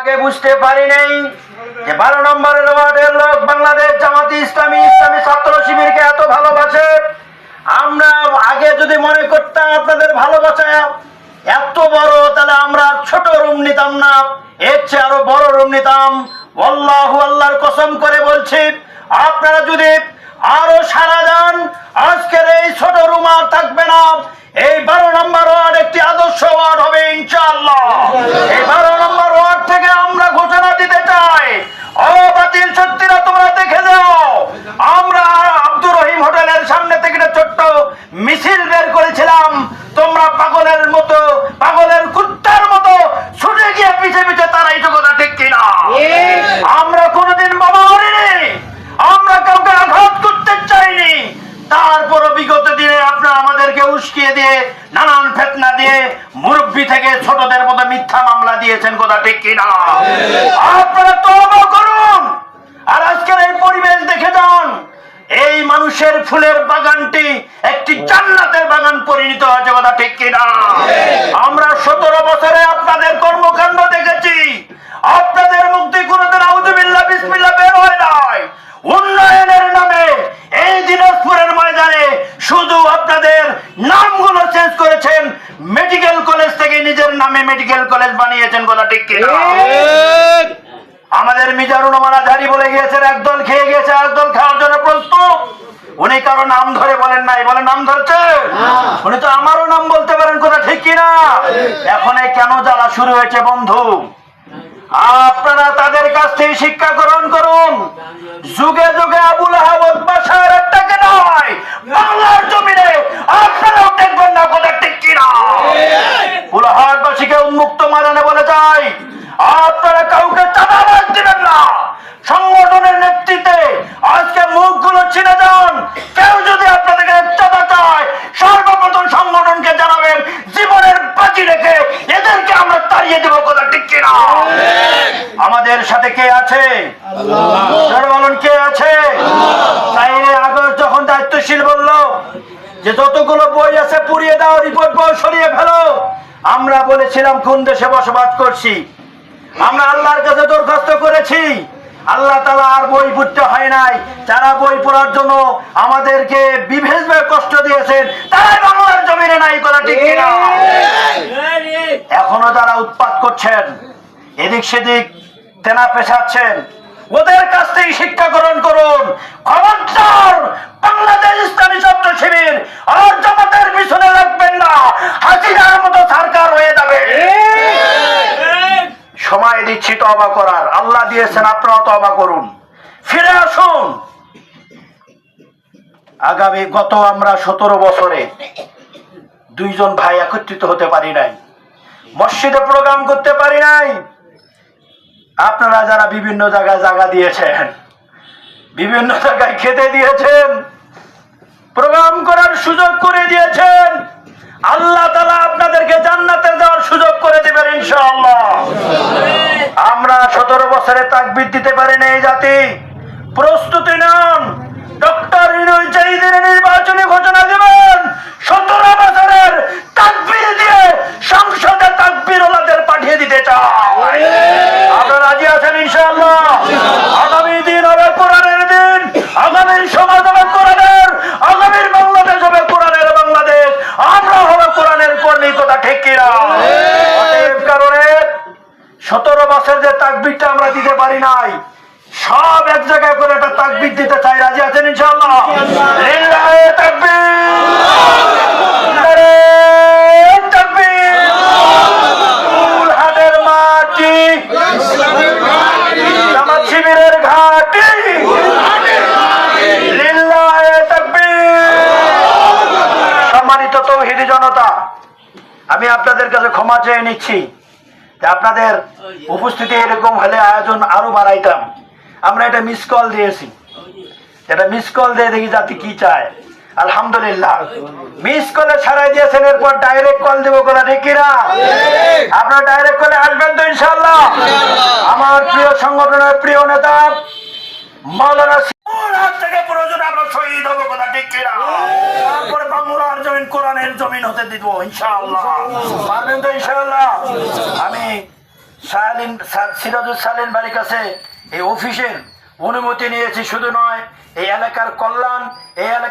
আগে বুঝতে পারি নাই যে বারো নম্বরের ওয়ার্ডের লোক বাংলাদেশ জামাতি ইসলামী ইসলামী ছাত্র শিবিরকে এত ভালোবাসে। আমরা আগে যদি মনে করতাম আপনাদের ভালোবাসা এত বড়, তাহলে আমরা ছোট রুম নিতাম না, এর চেয়ে আরও বড় রুম নিতাম। আল্লাহু আল্লাহর কসম করে বলছি, আপনারা যদি আরও সারা যান আজকের এই ছোট রুম আর থাকবে না। এই বারো নম্বর ওয়ার্ড একটি আদর্শ ওয়ার্ড হবে ইনশাআল্লাহ এই বারো নম্বর ওয়ার্ড থেকে আমরা ঘোষণা দিতে চাই ও বাতিল সত্যিরা তোমরা দেখে যাও আমরা আব্দুর রহিম হোটেলের সামনে থেকে একটা ছোট্ট মিছিল বের করেছিলাম। তোমরা পাগলের মতো পাগলের কুত্তার মতো ছুটে গিয়ে পিছে পিছে তারা এই কথা ঠিক কিনা? আমরা কোনোদিন বাবা মরিনি আমরা কাউকে আঘাত করতে চাইনি। তারপর বিগত দিনে আপনারা আমাদেরকে উস্কিয়ে দিয়ে নানান ফেতনা দিয়ে মুরব্বী থেকে ছোটদের মতো মিথ্যা মামলা দিয়েছেন কথা ঠিক কিনা? আপনারা তওবা করুন। আর আজকের এই পরিবেশ দেখে যান। এই মানুষের ফুলের বাগানটি একটি জান্নাতের বাগান পরিণত হয়েছে কথা ঠিক কিনা আমরা সতেরো বছরে আপনাদের কর্মকাণ্ড দেখেছি। আপনাদের মুক্তি কোনোদিন আউজুবিল্লাহ বিসমিল্লাহ বের হয় নাই। উন্নয়নের নামে এই দিনাজপুরের ময়দানে শুধু আপনাদের নামগুলো চেঞ্জ করেছেন। মেডিকেল কলেজ থেকে নিজের নামে মেডিকেল কলেজ বানিয়েছেন কথা ঠিক কিনা আমাদের মিজানুর রহমান আজহারি বলে গিয়েছেন একদল খেয়ে গেছে একদল খাওয়ার জন্য প্রস্তুত। উনি কারও নাম ধরে বলেন নাই বলে নাম ধরছে? উনি তো আমারও নাম বলতে পারেন কথা ঠিক কিনা? এখন এই কেন জ্বালা শুরু হয়েছে বন্ধু? আপনারা তাদের কাছ থেকে শিক্ষা গ্রহণ করুন। যুগে যুগে আবুল আহমদ বাসার একটাকে নয় বাংলার জমিনে আপনারাও দেখবেন না কথা ঠিক কিনা। বুলহাটবাসীকে উন্মুক্ত মারানে বলে যাই আপনারা কাউকে চাঁদাবাজ দিবেন না। সংগঠনের নেতৃত্বে আজকে মুখগুলো যান কেউ যদি আপনাদেরকে চাঁদা চায় সর্বপ্রথম সংগঠনকে জানাবেন জীবনের বাজি রেখে এদেরকে আমরা তাড়িয়ে দেবো কথা ঠিক কিনা? আমাদের সাথে কে আছে? কে আছে? তাই আগস্ট যখন দায়িত্বশীল বলল যে যতগুলো বই আছে পুড়িয়ে দাও রিপোর্ট বই সরিয়ে ফেলো আমরা বলেছিলাম কোন দেশে বসবাস করছি। আমরা আল্লাহর কাছে দরখাস্ত করেছি। আল্লাহ তালা আর বই পড়তে হয় নাই। যারা বই পড়ার জন্য আমাদেরকে বিভেষভাবে কষ্ট দিয়েছেন তারাই বাংলার জমিনে নাই কথা ঠিক কিনা? এখনও যারা উৎপাত করছেন এদিক সেদিক তেনা পেশাচ্ছেন ওদের কাছ থেকে শিক্ষা গ্রহণ করুন। খবরদার বাংলাদেশ ইসলামী ছাত্র শিবির তবা করার। আল্লাহ দিয়েছেন, আপনারাও তবা করুন। ফিরে আসুন। আগামী গত আমরা সতেরো বছরে দুইজন ভাই একত্রিত হতে পারি নাই। মসজিদে প্রোগ্রাম করতে পারি নাই। আপনারা যারা বিভিন্ন জায়গায় জায়গা দিয়েছেন, বিভিন্ন জায়গায় খেতে দিয়েছেন, প্রোগ্রাম করার সুযোগ করে দিয়েছেন, আল্লাহ তালা আপনাদেরকে জান্নাতে যাওয়ার সুযোগ করে দেবেন ইনশাআল্লাহ। আমরা সতেরো বছরে তাকবিদ দিতে পারি না এই জাতি। প্রস্তুতি নেন। ডক্টর নির্বাচনী ঘোষণা দেবেন। সতেরো বছরের তাকবির দিয়ে সংসদে তাকবির ওলাদের পাঠিয়ে দিতে চাই আপনারা রাজি আছেন ইনশাআল্লাহ আগামী দিন হবে কোরআনের দিন আগামীর সমাজ হবে কোরআনের আগামীর বাংলাদেশ হবে কোরআনের বাংলাদেশ আমরা হবে কোরআনের কর্মী কথা ঠিক কিনা অতএব কারণে বছর যে তাকবিরটা আমরা দিতে পারি নাই। সব এক জায়গায় করে একটা তাকবির দিতে চাই। রাজি আছেন জনতা, আমি আপনাদের কাছে ক্ষমা চেয়ে নিচ্ছি। যে আপনাদের উপস্থিতি এরকম হলে আয়োজন আরও বাড়াইতাম। আমরা এটা মিস কল দিয়েছি। এটা মিস কল দিয়ে দেখি জাতি কি চায়। আলহামদুলিল্লাহ। মিস কলে ছাড়াই দিয়েছেন এরপর ডাইরেক্ট কল দেবো কোলা ঠিক কিনা? আপনারা ডাইরেক্ট কলে আসবেন তো ইনশাল্লাহ আমার প্রিয় সংগঠনের প্রিয় নেতা মাওলানা সিমুল হাত থেকে প্রয়োজন আমরা শহীদ হব কথা ঠিক কিনা? তারপরে বাংলার জমিন কোরআনের জমিন হতে দিব ইনশাআল্লাহ। পারবেন তো ইনশাআল্লাহ। সালিন সিরাজুল সালিন বাড়ির কাছে এই অফিসের অনুমতি নিয়েছি শুধু নয়, এই এলাকার কল্যাণ, এই এলাকা